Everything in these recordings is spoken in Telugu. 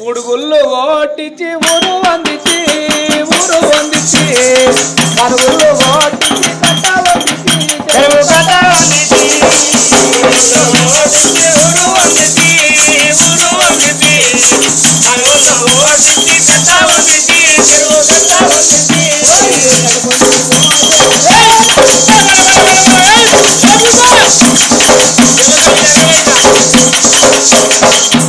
ఉడుగుళ్ళు ఓటిచి ఊరు వందిచి ఊరు వందిచి మరుగుళ్ళు ఓటిచి కట్ట వందిచి చెరువు కట్ట వందిచి you.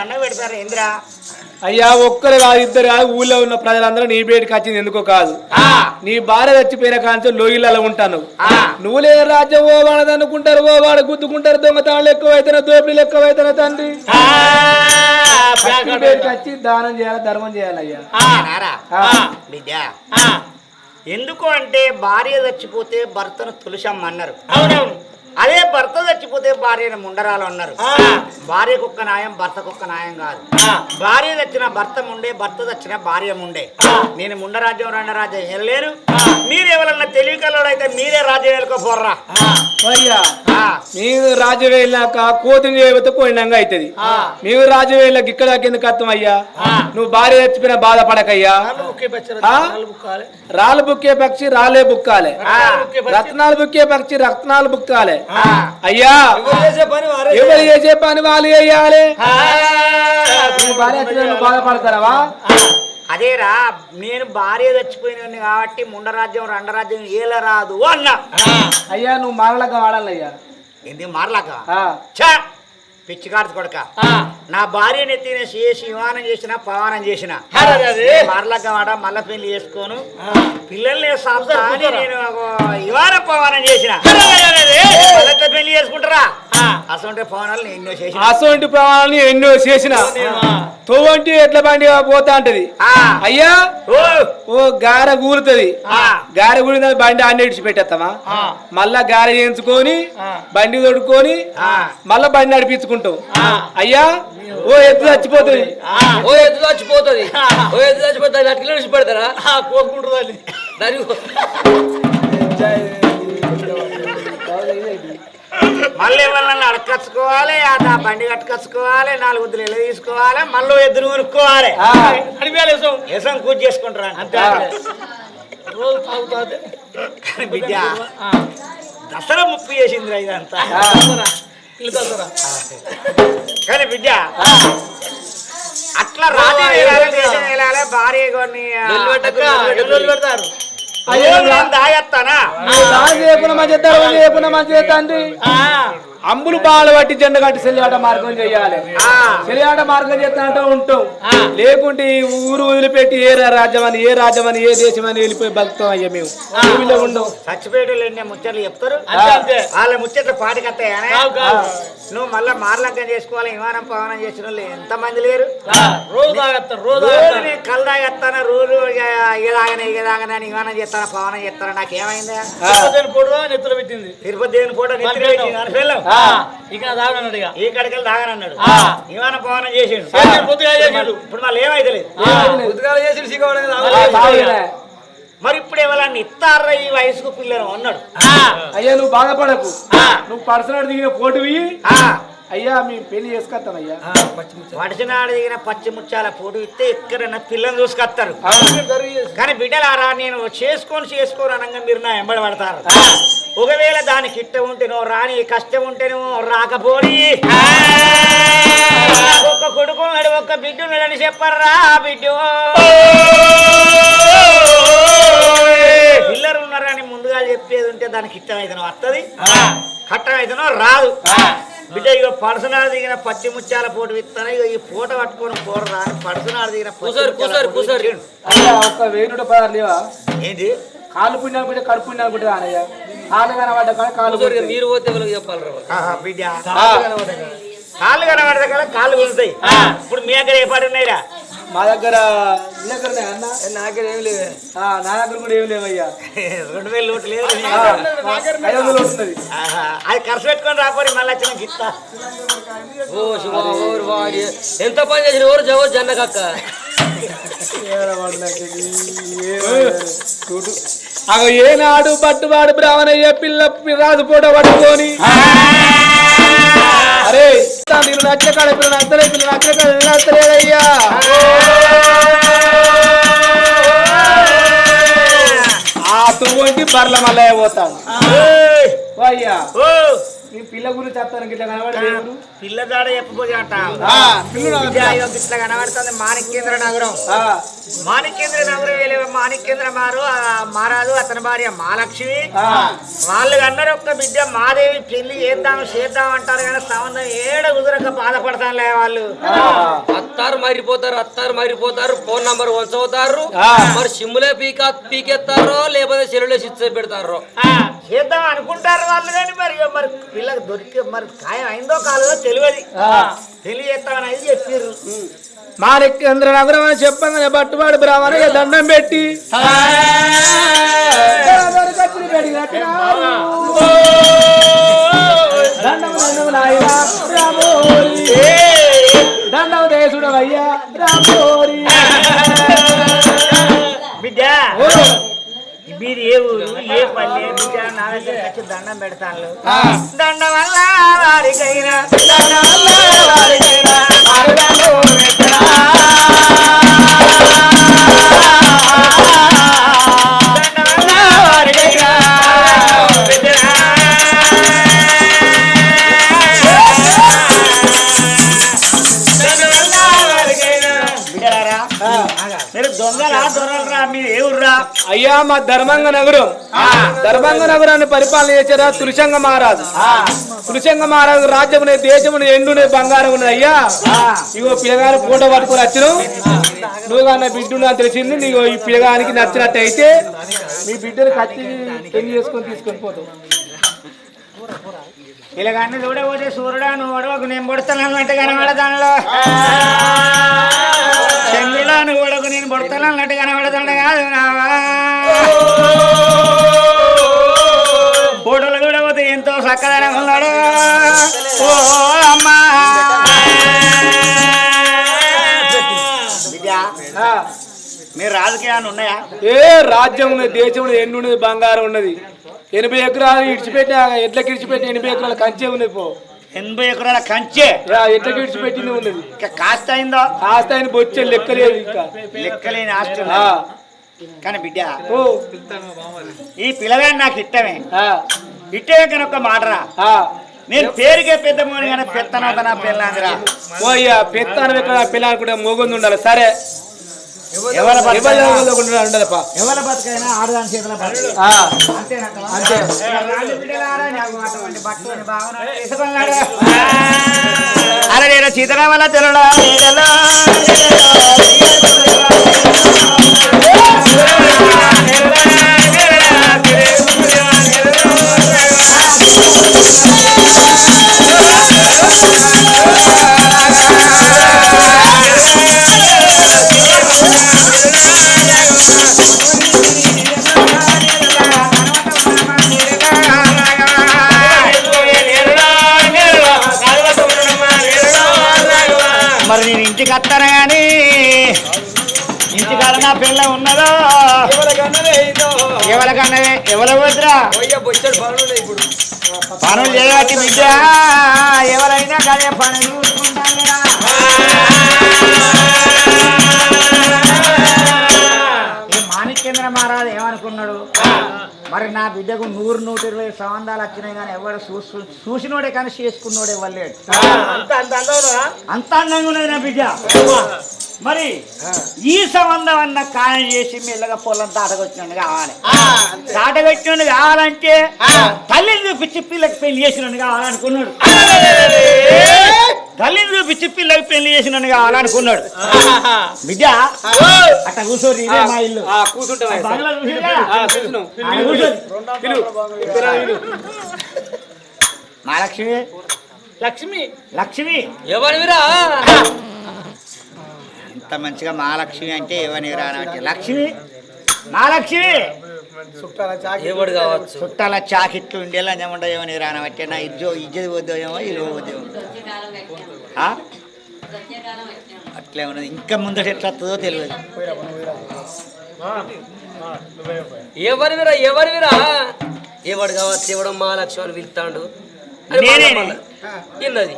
దండ పెడతారు ఏంద్రా అయ్యా ఒక్కరు కాదు ఇద్దరు కాదు ఊళ్ళో ఉన్న ప్రజలందరూ నీ బయటకు వచ్చింది ఎందుకో కాదు. నీ భార్య చచ్చిపోయిన కాంచె లోగిళ్ళలో ఉంటాను. ఆ. నువ్వులే రాజ్యం ఓ వాడది అనుకుంటారు ఓ వాడ గుద్దుకుంటారు దొంగతనాలు ఎక్కువైతేనే దోపిడీలు ఎక్కువైతేనే తండ్రి? వచ్చి దానం చేయాలి ధర్మం చేయాలి అయ్యా? నారా ఆ. బిడ్డ ఎందుకు అంటే భార్య చచ్చిపోతే భర్తను తులసమ్మ అన్నారు అవునవును. అదే భర్త చచ్చిపోతే భార్యను ముండరాలు అన్నారు. భార్యకు ఒక్క న్యాయం భర్తకు ఒక్క న్యాయం కాదు. భార్య చచ్చిన భర్త ముండే భర్త చచ్చిన భార్య ముండే. నేను ముండరాజ్యం రెండ రాజ్యం వెళ్ళలేను మీరు ఎవరన్నా తెలివికల్లో అయితే మీరే రాజ్యం వెళ్ళుకోపోర్రా అయ్యా. మీరు రాజ్యం వెళ్ళాక కోతిని చేయబోతే పోయినంగా అవుతుంది మీరు రాజ్యం వెళ్ళాక ఇక్కడ కింద కత్తం అయ్యా? నువ్వు భార్య చచ్చిపోయిన బాధపడకయ్యా? ఆ? రాళ్ళు బుక్కే పక్షి రాలే బుక్కాలే. రత్నాలు బుక్కే పక్షి రత్నాలు బుక్కాలే. అయ్యా ఎవరు చేసే పని వాళ్ళు చేయాలి? భార్య బాధపడతారావా? అదేరా నేను భార్య చచ్చిపోయిన కాబట్టి ముండరాజ్యం రెండరాజ్యం ఏలరాదు అన్నా. అయ్యా నువ్వు మారలగా వాడాలయ్యా. ఎందుకు మారలాక ఆ. ఛా పిచ్చి కాదు కొడక నా భార్యని ఎత్తిన చేసి విమానం చేసిన పవానం చేసిన. వాడ మల్ల పెళ్ళి చేసుకోను. పిల్లల్ని సాపుతా నేను విమాన పవానం చేసిన. పెళ్ళి చేసుకుంటారా? ఎన్నో చేసిన. అసొంటి ప్రమాణాన్ని ఎన్నో చేసిన. తోవంటి ఎట్ల బండి పోతా అంటది. ఆ. అయ్యా ఓ. గారె కూలుతుంది ఆ. గారె కూలిన బండి అన్ని ఇడిచి పెట్టేస్తామా మళ్ళా గారె చేయించుకొని బండి తొడుక్కొని ఆ. మళ్ళా బండి నడిపించుకుంటాం. అయ్యా ఓ ఎత్తు చచ్చిపోతుంది. ఓ ఎద్దు చచ్చిపోతుంది. ఓ ఎద్దు చచ్చిపోతుంది. అట్లా పెడతారా కోరుకుంటుందని దాని మళ్ళీ ఎవరన్నా అడకచ్చుకోవాలి ఆ బండి కట్టుకచ్చుకోవాలి నాలుగు వద్దులు ఎలా తీసుకోవాలి మళ్ళీ ఎదురు కొనుక్కోవాలి. ఆ. వ్యసం కూర్చు చేసుకుంటారా అంతే బిడ్డ దసరా ముప్పు చేసిందిరా ఇదంతా. ఇల్లు కానీ బిడ్డ అట్లా రాజు భార్య కొన్ని పెడతారు అయ్యా దాయత్తానా నువ్వు దానం చేయకుండా మంచి ధర్మం చేయకుండా మంచి తండ్రి. అంబులు బాగా పట్టి జెండ కట్టి సెల్లియాట మార్గం చెయ్యాలి ఆ. సెల్లియాట మార్గం చేస్తానంటే ఉంటాం. లేకుంటే ఈ ఊరు వదిలిపెట్టి ఏ రాజ్యం అని ఏ రాజ్యం అని ఏ దేశం అని వెళ్ళిపోయి బతుకుతాం అయ్యా మేము. ఊళ్ళో ఉండం. చచ్చిపోయేటోళ్ళు ముచ్చట్లు చెప్తారు. వాళ్ళ ముచ్చట్లు కావు. నువ్వు మళ్ళా మార్లంకం చేసుకోవాలి విమానం పవనం చేసిన వాళ్ళు ఎంత మంది లేరు రోజు కళ్ళు తాగేస్తాను? రోజు ఇలాగనే ఇలాగనే అని విమానం చేస్తాను పవనం చేస్తాను? నెత్తులు పెట్టింది. తిరుపతి దేవుని పూట నెత్తిన పెట్టి పిల్లం. ఆ, ఇక ఈ కడకలు తాగనన్నాడు ఆ. విమాన పవనం చేసిండు. చేసిండు, పొద్దుగా చేసిండు. ఇప్పుడు మళ్ళీ ఏమైతే లేదు పొద్దుగాల చేసి సిగ్గవడం ఆ, బాగులే. మరి ఇప్పుడు ఎవరన్నా ఇస్తారా ఈ వయసుకు పిల్లలు అన్నాడు? అయ్యా నువ్వు బాధపడకు. నువ్వు పర్సనల్ దిగిన ఆ, అయ్యా మేము పెళ్ళి చేసుకొస్తాం అయ్యా వడిసినాడు దిగిన పచ్చి ముచ్చాల పోటు ఇస్తే ఎక్కడైనా పిల్లని చూసుకొస్తారు. ఆ, కానీ బిడ్డలారా నేను చేసుకొని చేసుకోరు అనగా మీరు నా ఎంబడి పడతారు. ఒకవేళ దానికి ఇట్ట ఉంటేనో రాని కష్టం ఉంటేనో రాకపోని. ఒక్క కొడుకు ఉన్నాడు ఒక్క బిడ్డ ఉన్నాడని చెప్పర్రా బిడ్డ. పిల్లలు ఉన్నారని ముందుగా చెప్పేది ఉంటే దానికి ఇష్టమైతేనో వస్తుంది కట్టమైతేనో రాదు. బిడ్డ ఇక పడసనాడు దిగిన పచ్చి ముత్యాల పోటు విత్తాను ఇక ఈ పూట పట్టుకొని పోరరా పడసనాడు దిగిన కూసోరు, కూసోరు. అయ్యా ఒక్క పదాలు లేవా? ఏంటి? కాలు పుణ్యాలు కూడా కడుపు పుణ్యాలు కూడా అన్నయ్య? కాలు కనబడ్డ కానీ కాలు. మీరు పోతే చెప్పాలి బిడ్డ. కనబడతా కదా కాళ్ళు కుదుతాయి ఇప్పుడు మీ దగ్గర ఏ పాటు ఉన్నాయిరా? మా దగ్గర మీ అన్న. నాకే ఏం ఆ, నా దగ్గర కూడా ఏం లేవయ్యా. రెండు వేలు లోటు లేదు. ఐదు వందలు వస్తున్నది. ఆహా, అది ఖర్చు పెట్టుకొని రాపోరి మళ్ళీ వచ్చిన గిత్త ఓ శివ ఓరు వాడి. ఎంత పని చేసిన ఎవరు జవ జన్నకక్క? అగ ఏనాడు పట్టుబాడు బ్రాహ్మణయ్య పిల్ల రాజు పూట పట్టుకొని. అరే నేను నచ్చ కాడ పిల్ల నచ్చలే పిల్ల నచ్చ కాడ నచ్చలేదయ్యా ఆ తువ్వంటి బర్ల మల్లయ్య! ఓ అయ్యా. నీ పిల్ల గురించి చెప్తాను గిట్ల కనబడి దేవుడు పిల్ల దాడ అంట. ఇదో ఇట్లా కనబడుతుంది. మాణిక్యేంద్ర నగరం. ఆ, మాణిక్యేంద్ర నగరం వెళ్ళే మాణిక్యేంద్ర మారు ఆ మారాదు అతని భార్య మహాలక్ష్మి ఆ. వాళ్ళు అన్నారు ఒక్క బిడ్డ మాదేవి పెళ్ళి చేద్దాం చేద్దాం అంటారు కానీ సంబంధం ఏడ కుదరక బాధపడతానులే వాళ్ళు. ఆ. అత్తారు మారిపోతారు అత్తారు మారిపోతారు ఫోన్ నంబర్ వంచవుతారు ఆ. మరి సిమ్ములే పీక పీకెత్తారో లేకపోతే సెల్లులే స్విచ్ పెడతారో. ఆ, చేద్దాం అనుకుంటారు వాళ్ళు కానీ మరి మరి పిల్లకి దొరికి మరి ఖాయం అయిందో కాలేదో తెలియదు. చేస్తామని అయితే చెప్పారు మాణిక్యేంద్ర నగరం అని చెప్పంగానే బ్రాహ్మణయ్య దండం పెట్టి. దండం దేశుడు అయ్యా రామోరి. ఏ ఊరు ఏ పల్లె బిడ్డ నా దగ్గరికి వచ్చి దండం పెడతాను దండం వల్ల మా ధర్మంగ నగరం. ధర్మంగ నగరాన్ని పరిపాలన చేసారా తులసంగ మహారాజు. తులసంగ మహారాజు రాజ్యమునే దేశమునే ఎండునే బంగారం ఉన్నది. అయ్యా. ఇగో పిల్లగారు ఫోటో పట్టుకొని వచ్చను నువ్వు నా బిడ్డు నాకు తెలిసింది నీకు ఈ పిల్లగానికి నచ్చినట్టు అయితే మీ బిడ్డను కత్తి పెళ్ళి చేసుకొని తీసుకొని పోతావు. ఇలాగన్నీ చూడబోతే సూర్యుడా నువ్వు ఒడవకు నేను పొడతాను అన్నట్టు కనబడతానులో. చంద్రుడా నువ్వు ఒడకు నేను పొడతాను అన్నట్టు కనబడతాడు కాదు నావా. చక్కదనం ఉన్నాడు ఓ అమ్మా. మీరు రాజకీయాలు ఉన్నాయా? ఏ రాజ్యం ఉన్నది దేశం ఉన్నది ఎండు ఉన్నది బంగారం ఉన్నది. ఎనభై ఎకరాలు ఇడిచిపెట్టి ఎట్లకి ఇడిచిపెట్టి ఎనభై ఎకరాలు కంచే ఉన్నది పో. ఎనభై ఎకరాల కంచె? యా, ఎట్లకి ఇడిచిపెట్టింది ఉన్నది? ఇంకా కాస్త అయిందో? కాస్త ఆయన బొచ్చే లెక్కలేదు ఇంకా. లెక్కలేని ఆస్తి. కానీ బిడ్డ ఓ, ఈ పిల్లగాడు నాకు ఇష్టమే. ఆ, ఇట్టే కానీ ఒక మాటరా ఆ. నేను పేరుకే పెద్ద మోని కానీ పెత్తనంత నా పిల్లందిరా ఓ అయ్యా పెత్తాను ఎక్కడ పిల్లలు కూడా మొగొంది ఉండాలి. సరే. ఎవరి బతుకైనా ఆడదాని చేతుల? అంతే. అరే నేను సీతారామల తెలడా చేయబట్టి బిడ్డ ఎవరైనా కదే పనులు చూసుకుంటారురా. ఈ మాణిక్యేంద్ర మహారాజు ఏమనుకున్నాడు? మరి నా బిడ్డకు నూరు నూట ఇరవై సంబంధాలు వచ్చినాయి కానీ ఎవరు చూసు చూసినోడే కానీ చేసుకున్నోడే వాళ్ళేడు అంత అందంగా ఉన్నది నా బిడ్డ. మరి ఈ సంబంధం అన్న ఖాయం చేసి మెల్లగా పొలం దాటకొచ్చినట్టు కావాలి. దాటకొచ్చినట్టు కావాలంటే తల్లిని చూపించి పిల్లకి పెళ్ళి చేసినట్టు కావాలనుకున్నాడు. తల్లిని చూపించి పిల్లకి పెళ్ళి చేసినట్టు కావాలనుకున్నాడు. బిడ్డ అట్లా కూర్చోరు ఇదే మా ఇల్లు. మహాలక్ష్మి. లక్ష్మి. లక్ష్మి. ఎవరివిరా ఇంత మంచిగా మహాలక్ష్మి అంటే ఎవరిని రానంటే లక్ష్మి? మహాలక్ష్మి? ఎవడు కావచ్చు? చుట్టాల చాకిట్లు ఉండేలా ఏమంటా ఏమని రానబట్టే నా ఇజ్జో ఇజ్జది పోద్దేమో ఇల్లు పోద్దేమో? అట్లే ఉన్నది. ఇంకా ముందట ఎట్లా వస్తుందో తెలియదు. ఎవరివిరా ఎవరివిరా ఎవడు కావచ్చు ఎవడు మా లక్ష్మణ్ పిలుతాడు అని మళ్ళా. ఇన్నది.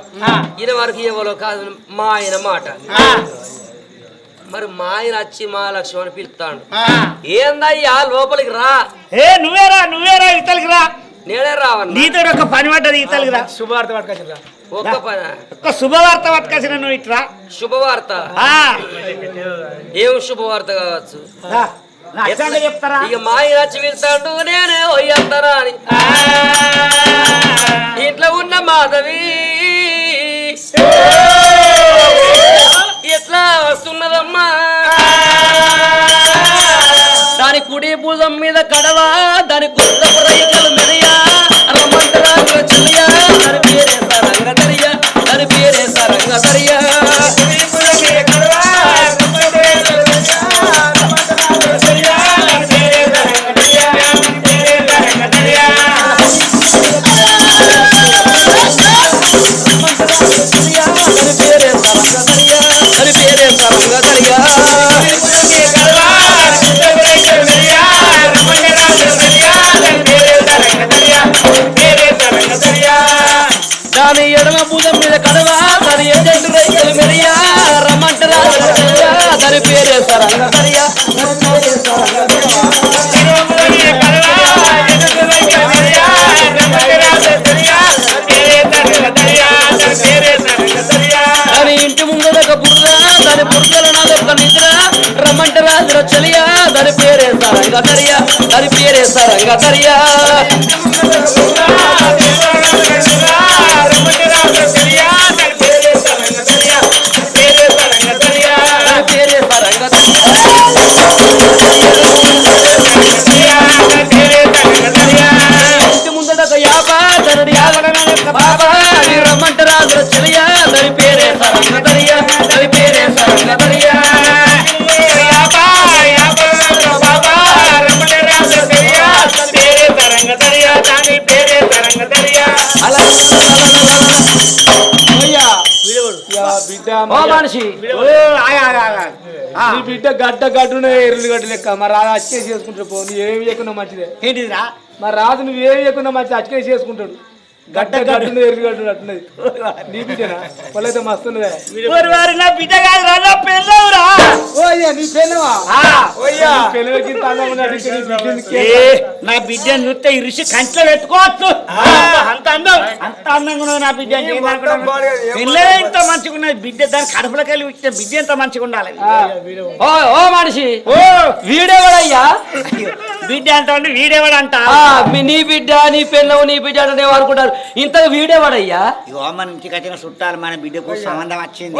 ఈయన వరకు ఎవరో కాదు మా ఆయన మాట. మరి మా ఆయన వచ్చి మా లక్ష్మణ్ పిలుతాడు ఏందయ్యా లోపలికి రా. ఏ నువ్వేరా నువ్వేరా ఇతలికి రా. నేనే నీతో ఒక పని పడ్డది ఇతలికి రా. శుభార్త పట్టుకొచ్చిరా ఒక్క పని? ఒక శుభవార్త పట్టుకొచ్చిన నువ్వు ఇట్రా శుభవార్త? ఆ, ఏం శుభవార్త కావచ్చు? చెప్తారా? ఇక మా ఆయన వచ్చి పిలుతాడు నేనే పోయేస్తారా అని. ఇంట్లో ఉన్న మాధవి. వస్తున్నదమ్మా. దాని కుడి భుజం మీద కడవా దాని గుర్రపు రైకలు మెరియా. రమ్మంటే రాజుల చలియా? దాని పేరే సరంగ దరియా దాని పేరే సరంగ దరియా మనిషి. నీ బిడ్డ గడ్డ గడ్డునే ఎరులు గడ్డ లెక్క. మరి రాదు అచ్చే చేసుకుంటాడు పో. నువ్వు ఏమి చేయకుండా మంచిదే. ఏంటిదిరా? మరి రాదు నువ్వు ఏమి చేయకుండా మంచిది. అచ్చకే చేసుకుంటాడు. గడ్డ గడ్డునే ఎరులు గడ్డు అట్టున్నది నీ బిడ్డనా? వాళ్ళైతే బిడ్డ కాదు రా నా పెళ్ళవురా. ఓ అయ్యా నీ పెళ్ళవా? ఆ, పెళ్ళకి అందంగా ఉన్నాడు ఇంకా నీ బిడ్డ ఎందుకే? ఏ, నా బిడ్డ నృత్య ఇరిసి కంట్లో పెట్టుకోవచ్చు. అంత అందం అంత అందంగా ఉన్నది నా బిడ్డ? పెళ్ళే ఇంత మంచిగా ఉన్నది బిడ్డ దాని కడుపులోకి వెళ్ళి ఇచ్చిన బిడ్డ ఎంత మంచిగా ఉండాలి? ఓ ఓ మనిషి ఓ. వీడేవాడయ్యా? బిడ్డ అంటా వీడేవాడు అంట నీ బిడ్డ నీ పిల్లవు నీ బిడ్డ అంటే అనుకుంటారు ఇంత వీడేవాడయ్యా ఇగో మన ఇంటికి వచ్చిన చుట్టాలు మన బిడ్డకు సంబంధం వచ్చింది.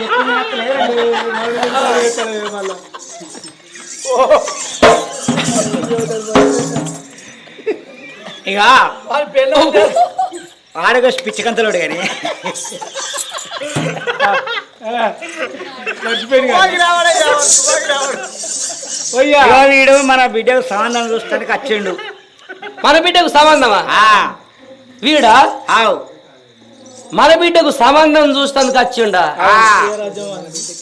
నచ్చలేదురా? మళ్ళా ఇక ఆడగో పిచ్చకంతలోడు కానీ మర్చిపోయింది ఇగో వీడు మన బిడ్డకు సంబంధం చూస్తానికి వచ్చిండు. మన బిడ్డకు సంబంధమా? ఆ, వీడా? ఆవు. మన బిడ్డకు సంబంధం చూస్తానికి వచ్చిండా? ఆ.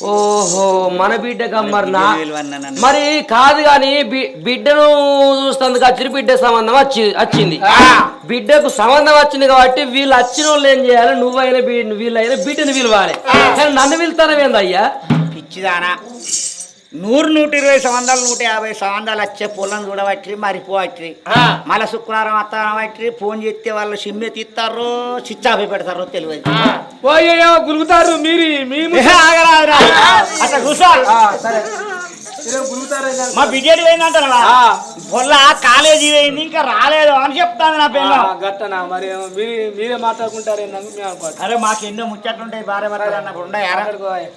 ఓహో మన బిడ్డకు మరి నా. మరి కాదు గాని బిడ్డను చూస్తానికి వచ్చిన బిడ్డ సంబంధం వచ్చి వచ్చింది. ఆ. బిడ్డకు సంబంధం వచ్చింది కాబట్టి వీళ్ళు వచ్చిన వాళ్ళు ఏం చేయాలి? నువ్వైనా వీళ్ళైనా బిడ్డను పిలవాలి. కానీ నన్ను పిలుతానమేంది అయ్యా? పిచ్చిదానా. నూరు నూట ఇరవై సంవత్సరాలు నూట యాభై సంవత్సరాలు వచ్చే పొలం చూడబట్టి మరిపోవచ్చు మళ్ళీ శుక్రవారం వస్తానబట్టి ఫోన్ చేస్తే వాళ్ళు సిమ్మె తీస్తారో ఆఫ్ పెడతారో తెలియదు మీరు అట్లా. మా బిడ్డేది పోయిందంటారా? పొల్ల కాలేజీ పోయింది ఇంకా రాలేదు అని చెప్తాను నా పిల్ల గట్టనా మరి మీరు మాట్లాడుకుంటారు అరే మాకు ఎన్నో ముచ్చట్లుంటాయి భార్య భర్తలు అన్నప్పుడు మాట్లాడుకోవాలి.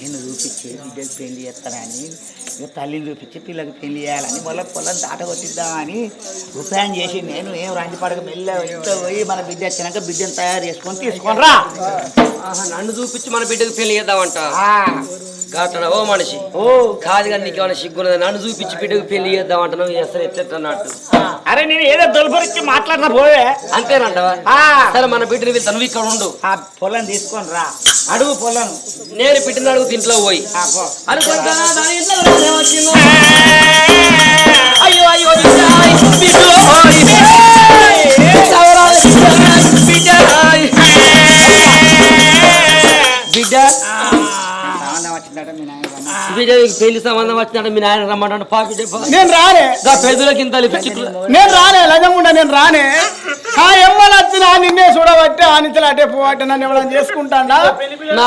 నేను చూపించి బిడ్డకి పెళ్ళి చేస్తానని ఇక తల్లిని చూపించి పిల్లకి పెళ్ళి చేయాలని మళ్ళీ పొలం దాట కొట్టిద్దామని ఉపాయం చేసి నేను ఏం రండి పడక మెల్ల ఇంట్లో పోయి మన బిడ్డ వచ్చినాక బిడ్డను తయారు చేసుకొని తీసుకొని రా. నన్ను చూపించి మన బిడ్డకు పెళ్ళి చేద్దామంట. కాటన ఓ మనిషి ఓ కాదు కానీ నీకు ఏమైనా సిగ్గున్నది నన్ను చూపించి బిడ్డకు పెళ్ళి చేద్దామంటున్నావు అసలు ఎట్లన్నట్టు అరే నేను ఏదో దొలపరిచి మాట్లాడిన పోవే అంతేనంటవా ఆ, సరే మన బిడ్డని వెళ్తాను నువ్వు ఇక్కడ ఉండు ఆ పొలం తీసుకొని రా అడుగు పొలం నేను బిడ్డను అడుగు ఇంట్లో పోయి. అయ్యో అయ్యో పెళ్ళి సంబంధం వచ్చినట్టు మీ నాయన రమ్మంటాడు. నేను రానే. గా పెద్దలకి ఇంత నేను రానే లజముండ నేను రానే. ఆ ఎవ్వరు వచ్చినా నిన్నే చూడబట్టి ఆనితలు అటే పోవట్టే నన్ను ఎవరైనా చేసుకుంటాడా? ఆ,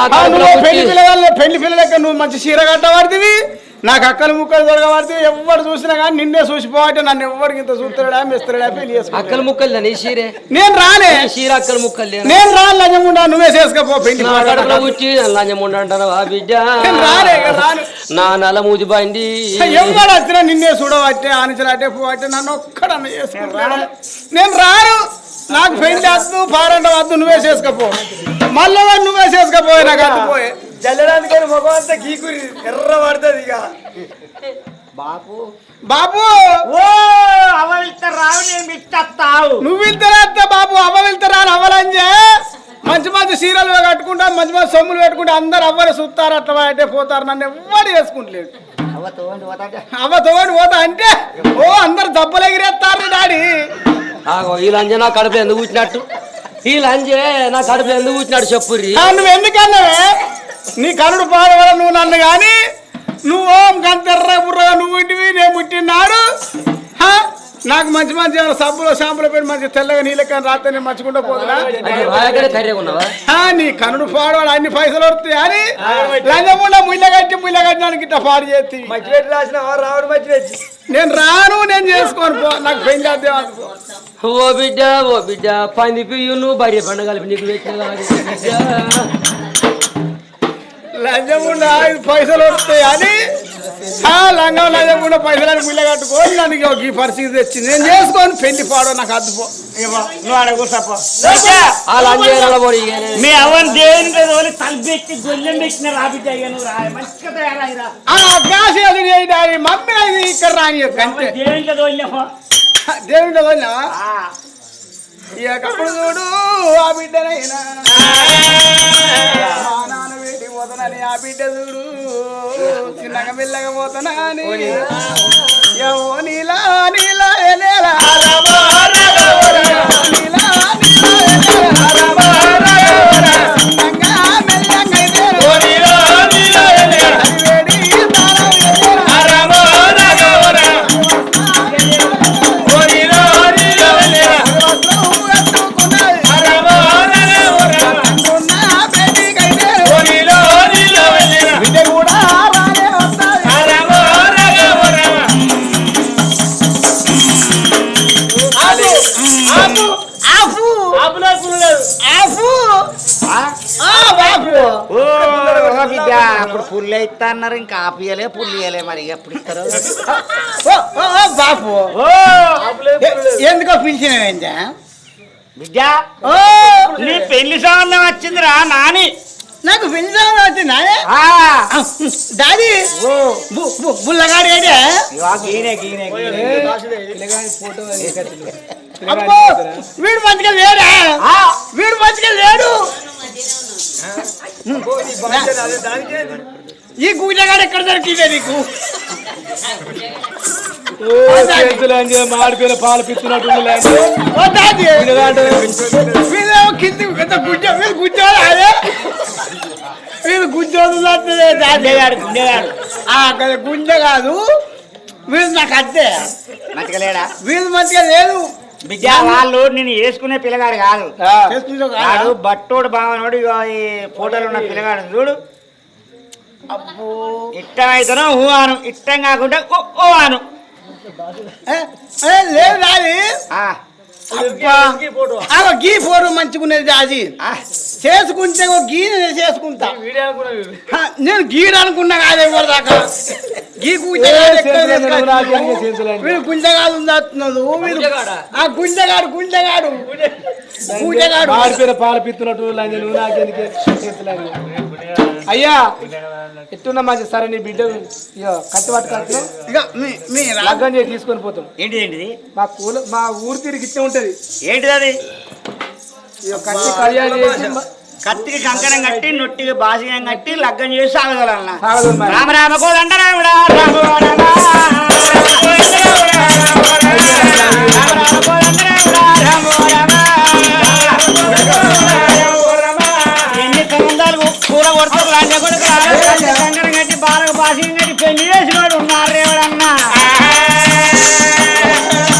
పెళ్ళి పిల్లగాళ్ళు పెళ్ళి పిల్లలకి నువ్వు మంచి చీర కట్టబడితివి? నాకు అక్కలు ముక్కలు దొరకబడితే ఎవ్వరు చూసినా కానీ నిన్నే చూసిపోవట్టే నన్ను ఎవ్వరికి ఇంత చూస్తాడా మెస్తాడా పెళ్ళి అక్కల ముక్కలు నీ షీరే నేను రానే షీర అక్కల ముక్కలు? నేను రాను లజముండ నువ్వే చేసుకపో పెళ్ళి లంజముండ అంటారు ఆ బిడ్డ? నేను రానే ఇక రాను. నా నల మూది బాయింది ఎవరు వచ్చినా నిన్నే చూడబట్టే ఆనించలట్టే పోవట్టే నన్ను చేసుకుంటాడా? నేను రాను. నాకు పెళ్ళి వద్దు పారంట వద్దు నువ్వే చేసుకపో. మళ్ళీ వాడు నువ్వే చేసుకపోయే నాకు అద్దుపోయే జల్లడానికి ముఖం అంతా గీకురి ఎర్ర పడుతుంది ఇక. బాపు. బాబు ఓ అవ వెళ్తారు రావు నేను మిచ్చేస్తావు నువ్వు వెళ్తారా బాబు అవ్వ వెళ్తారా అని అవ్వలంజే. మంచి మంచి సీరియల్ కట్టుకుంటా మంచి మంచి సొమ్ములు పెట్టుకుంటే అందరు అవ్వని చూస్తారు అట్లా అంటే పోతారు నన్ను ఎవ్వడు చేసుకుంటలేడు. అవ్వ తోండి పోతా అంటే ఓ అందరు దెబ్బలు ఎగిరేస్తారు డాడీ. ఈ లంజ నా కడుపు ఎందుకు కూర్చున్నట్టు ఈ లంజే నా కడుపు ఎందుకు కూర్చున్నాడు చెప్పు నువ్వు ఎందుకన్నావే నీ కరుడు పాడవల నువ్వు నన్ను కానీ నువ్వు ఓం గంతెర్ర బుర్రగా నువ్వు ఇంటివి నేను పుట్టినాడు. హా? నాకు మంచి మంచి సబ్బులు షాంపులు పెట్టి మంచి తెల్లగా నీళ్ళకి రాత్రి నేను మర్చుకుంటూ పోతున్నా నీ కనుడు పాడవాడు అన్ని పైసలు వస్తాయి. అని లంజముండ ముళ్ళ కట్టి ముళ్ళ కట్టడానికి ఇట్లా పాడు చేస్తే మధ్య పెట్టి రాసిన రావుడు నేను రాను నేను చేసుకొని పో. నాకు పెళ్ళి చేద్దాం ఓ బిడ్డ ఓ బిడ్డ పంది పియ్యును భార్య పండు కలిపి నీకు. లంజముండ పైసలు వస్తాయి అని ఆ లంగం లంజముండ పైసలు ముళ్ళ కట్టుకొని నన్ను ఈ పరిస్థితి తెచ్చింది. నేను చేసుకొని పెళ్ళి పాడో నాకు అద్దుపో నువ్వు ఆడ కూర్చోపో మీ అవన్ దేవుని తోలి తలపెట్టి గొల్లెం పెట్టిన రాబిడ్డ మంచిగా తయారైరా మమ్మీ అది ఇక్కడ రాని అంతే. దేవుని ఇకప్పుడు చూడు ఆ బిడ్డనైనా. పోతానని ఆ బిడ్డ చూడు. చిన్నగా మెల్లగా పోతానా అని నీలా. నీలా నీలా ఇస్తా అన్నారు ఇంకా ఆపియలే పుల్లు ఇయ్యలే మరి ఎప్పుడు ఇస్తారు? ఓ, ఓ, ఓ, బాపు ఎందుకో పిలిచినవేంటా? బిడ్డ ఓ! నీ పెళ్ళి సంబంధం వచ్చిందిరా నాని. నాకు వచ్చిందా డాడీ ఓ. బు- బు- బుల్లగాడు ఏడే? అబ్బో వీడు మంచిగా లేడా? ఆ, వీడు మంచిగా లేడు. ఈ గుజగాడు ఎక్కడ దొరికిందే నీకు? మాడిపోయిన పాలు దాది వీళ్ళు కింది ఎంత గుజ్జ వీళ్ళు గుజ్జోడు అదే. వీళ్ళు గుజ్జోడు దాది గుండెగాడు గుండెగాడు. ఆ కదా గుండె కాదు వీళ్ళు నాకు అద్దే మంచిగా లేడా? వీళ్ళు మంచిగా లేదు బిడ్డ వాళ్ళు నేను వేసుకునే పిల్లగాడు కాదు. బట్టోడు బావనోడు ఫోటోలో ఉన్న పిల్లగాడు చూడు. అబ్బో. ఇట్టం అయితేనో హూ అను ఇట్టం కాకుండా ఓ ఓ అను. లేదు అగో గీ ఫోటో. మంచుకునేది దాది ఆ, చేసుకుంటే ఓ గీ నేను చేసుకుంటా. నేను గీడు అనుకున్నా కాదే ఎవరి దాకా. గీ? చేతులు అంటే? వీడు గుంజగాడు ఉందాస్తున్నాడు పాలు పిత్తున్నట్టు నాకెందుకే. అయ్యా ఎట్టున్నా మంచి సరే నీ బిడ్డ కత్తి రా లగ్గం చేసి తీసుకొని పోతాం ఏంటిది ఏంటిది మా కూల మా ఊరు తిరిగి ఇట్టే ఉంటది ఏంటిది అది ఇగో కత్తి కళ్యాణం చేసి మా- కత్తికి కంకణం కట్టి నొట్టికి బాసికం కట్టి లగ్గం చేసి సాగదలన్న. రామ రామ కోదండ రాముడా రామ రామ ఎన్ని కొడుకు కట్టి బాలకు కట్టి పెళ్ళి చేసినోడు ఉన్నారు ఎవడన్నా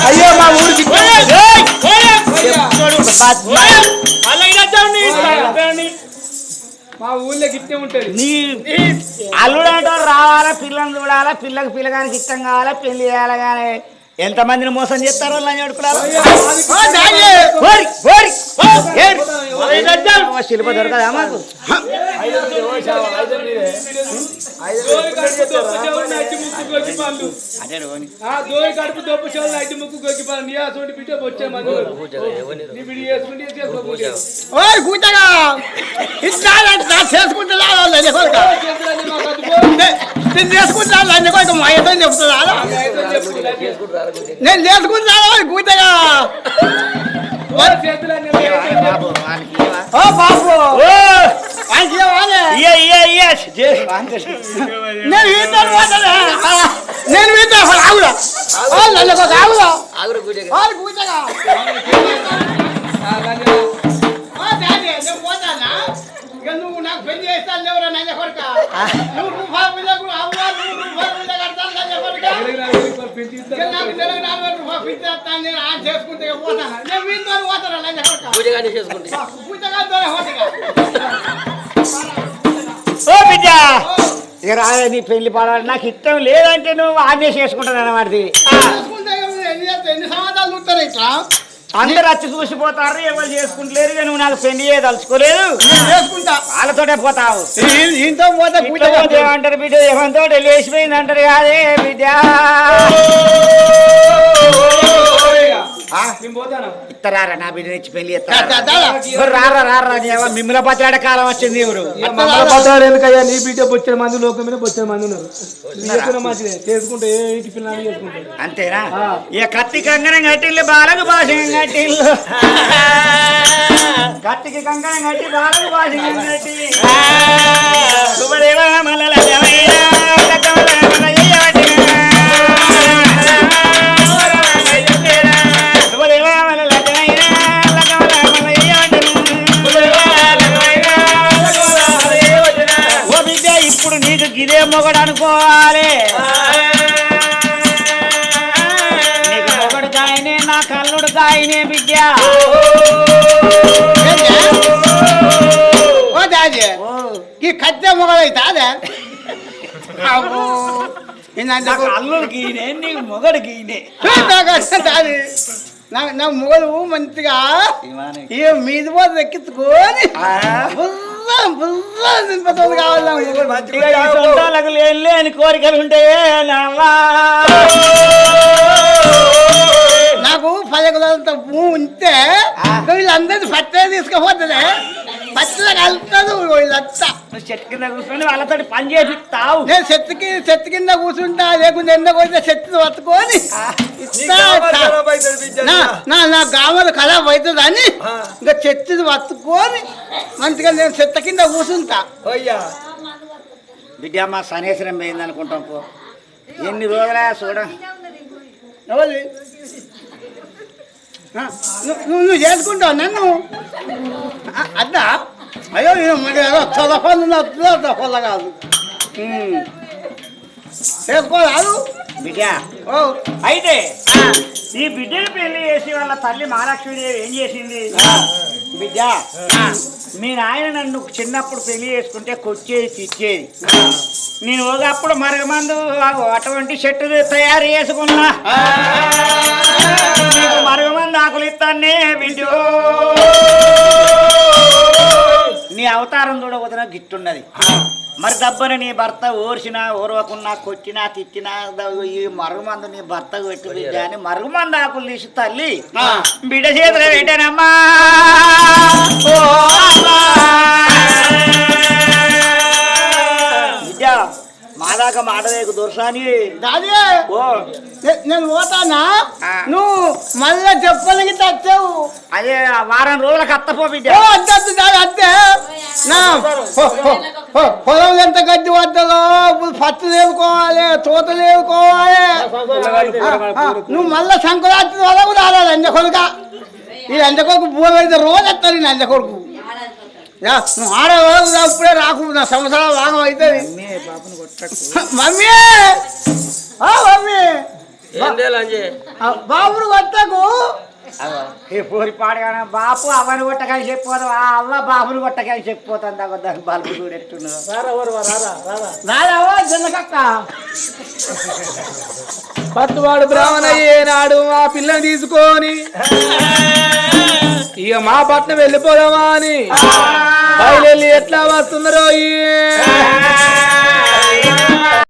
అయ్యో మా ఊరికి మా ఊళ్ళో గిట్టే ఉంటది. నీ రావాలా పిల్లని చూడాలా పిల్లకి పిల్లగానికి ఇష్టం కావాలా పెళ్ళి చేయాలి కానీ ఎంతమందిని మోసం చేస్తారో లంచ కొడుకులారా శిల్ప దొరకదా మాకు? అదే రోని. దోయి నేను చేసుకుంటా లంజ మా చెప్తున్నా నేను చేసుకుంటా నేను వీటితో పోతాను. నేను వీటితో ఆగుదా లంజ కొడుకు ఆగుదా ఓయ్ గుంజగా ఓ డాడీ, నేను పోతానా? ఇక నువ్వు నాకు పెళ్ళి చేస్తాను ఎవరో నంజ కొడుక? నువ్వు రూపాయలు నువ్వు రూపాయలు ఇక రాలే నీ పెళ్ళి పడాలి. నాకు ఇష్టం లేదంటే నువ్వు ఆమె చేసుకుంటాను అన్నమాట? ఎన్ని సంవత్సరాలు చూస్తారు ఇట్లా? అందరు వచ్చి చూసిపోతారు ఎవరు చేసుకుంటలేరు ఇక నువ్వు నాకు పెళ్ళి చేయదలుచుకోలేదు. నేను చేసుకుంటా. వాళ్ళతోటే పోతావు. ఈయనతో పోతే ఏమంటారు బిడ్డ? ఏమంతో లేచిపోయింది అంటారు కాదే బిడ్డ. ఇత్తరారా నా బిడ్డ ఇచ్చి పెళ్ళి రారా. రారా మిమ్మల్ని బతిలాడే కాలం వచ్చింది ఎవరు? ఎందుకయ్యా నీ బిడ్డ బొచ్చిన మంది లోకం మీద బొచ్చిన మంది ఉన్నారు. చేసుకుంటే ఏ ఇంటి పిల్లలు చేసుకుంటారు. అంతేనా. ఇక కత్తి కంకణం కట్టిల్లు బాలకు భాషం కట్టిల్లు. కత్తికి కంకణం కట్టి బాలకు భాషం కట్టి. మొగడు అనుకోవాలి నీకు మొగడు కాయనే నా కల్లుడు కాయనే బిడ్డ? ఓ ఈ కత్తె మొగలైతే అదే? నాకు నీకు మొగడు గీనే దాది నా మొగలు మంచిగా ఇక మీది పోతే ఎక్కించుకొని తినిపోతుంది కావాలి లేని లేని కోరికలు ఉంటే నవ్వా నాకు పది ఎకరాలంత భూమి ఉంటే వీళ్ళందరినీ పట్టే తీసుకుపోతుంది పచ్చగా కలుపుతాడు వీళ్ళంతా. నువ్వు చెట్టు కింద కూర్చొని వాళ్ళతో పని చేపిస్తావు నేను చెట్టుకి చెట్టు కింద కూర్చుంటా లేకుంటే ఎండ కొడితే చెట్టు పట్టుకొని ఇస్తా, నా నా గామలు ఖరాబ్ అవుతుంది అని ఇంకా చెట్టుది పట్టుకొని మంచిగా నేను చెట్టు కింద కూర్చుంటా. బిడ్డ మా సనేశ్వరం పోయింది అనుకుంటాం పో. ఎన్ని రోజులా చూడ నువ్వు నువ్వు- చేసుకుంటావు నన్ను? అద్దా? అయ్యో ఏదో చదవని చదవల్ల కాదు. చేసుకోరాదు బిడ్డ. ఓ. అయితే ఈ బిడ్డని పెళ్ళి చేసి వాళ్ళ తల్లి మహాలక్ష్మీదేవి ఏం చేసింది? బిడ్డ మీ నాయన నన్ను చిన్నప్పుడు పెళ్ళి చేసుకుంటే కొచ్చేది తిచ్చేది. నేను ఒకప్పుడు మరగమందు అటువంటి చెట్టు తయారు చేసుకున్నా. మరగమందు ఆకులు ఇస్తానే బిడ్డు. నీ అవతారం చూడబోతున్నా గిట్టున్నది. మరి దబ్బని నీ భర్త ఓర్చినా ఓర్వకున్నా కొట్టినా తిట్టినా ఈ మరుగుమందు నీ భర్తకు పెట్టు బిడ్డ అని మరుగుమందు ఆకులు తీసి తల్లి. బిడ్డ చేతులు పెట్టానమ్మా. ఓ మా దాకా మాట వేకు దొరసాని దాది ఓ. నే- నేను పోతానా. నువ్వు మళ్ళీ చెప్పలకి తెచ్చావు. అదే వారం రోజులకు అత్తపో బిడ్డ. అద్దే నా పొలం ఎంత గడ్డి వద్దలో పత్తి లేవుకోవాలి తోట లేవుకోవాలి. నువ్వు మళ్ళా సంక్రాంతి వరకు రాలేదు అంజ కొడుక ఈ అంజ కొడుకు భూమి అయితే రోజు వస్తాను నేను అంజ కొడుకు యా, నువ్వు ఆడే వరకు రా, ఇప్పుడే రాకు నా సంవత్సరాలు భాగం అవుతుంది. మమ్మీ ఆ, మమ్మీ! బాబును కొట్టకు. ఏ పోరి పాడగానే బాపు అవని కొట్టకని చెప్పిపోదు ఆ అవ్వ బాబుని కొట్టకని చెప్పిపోతుంది. దాకా దాని బల్బు చూడెట్టున్నదో రాలేవా జనకక్క పట్టువాడు బ్రాహ్మణయ్యే నాడు మా పిల్లని తీసుకొని ఇక మా పట్నం వెళ్ళిపోదామా అని బయలుదేరి ఎట్లా వస్తున్నారో ఈ.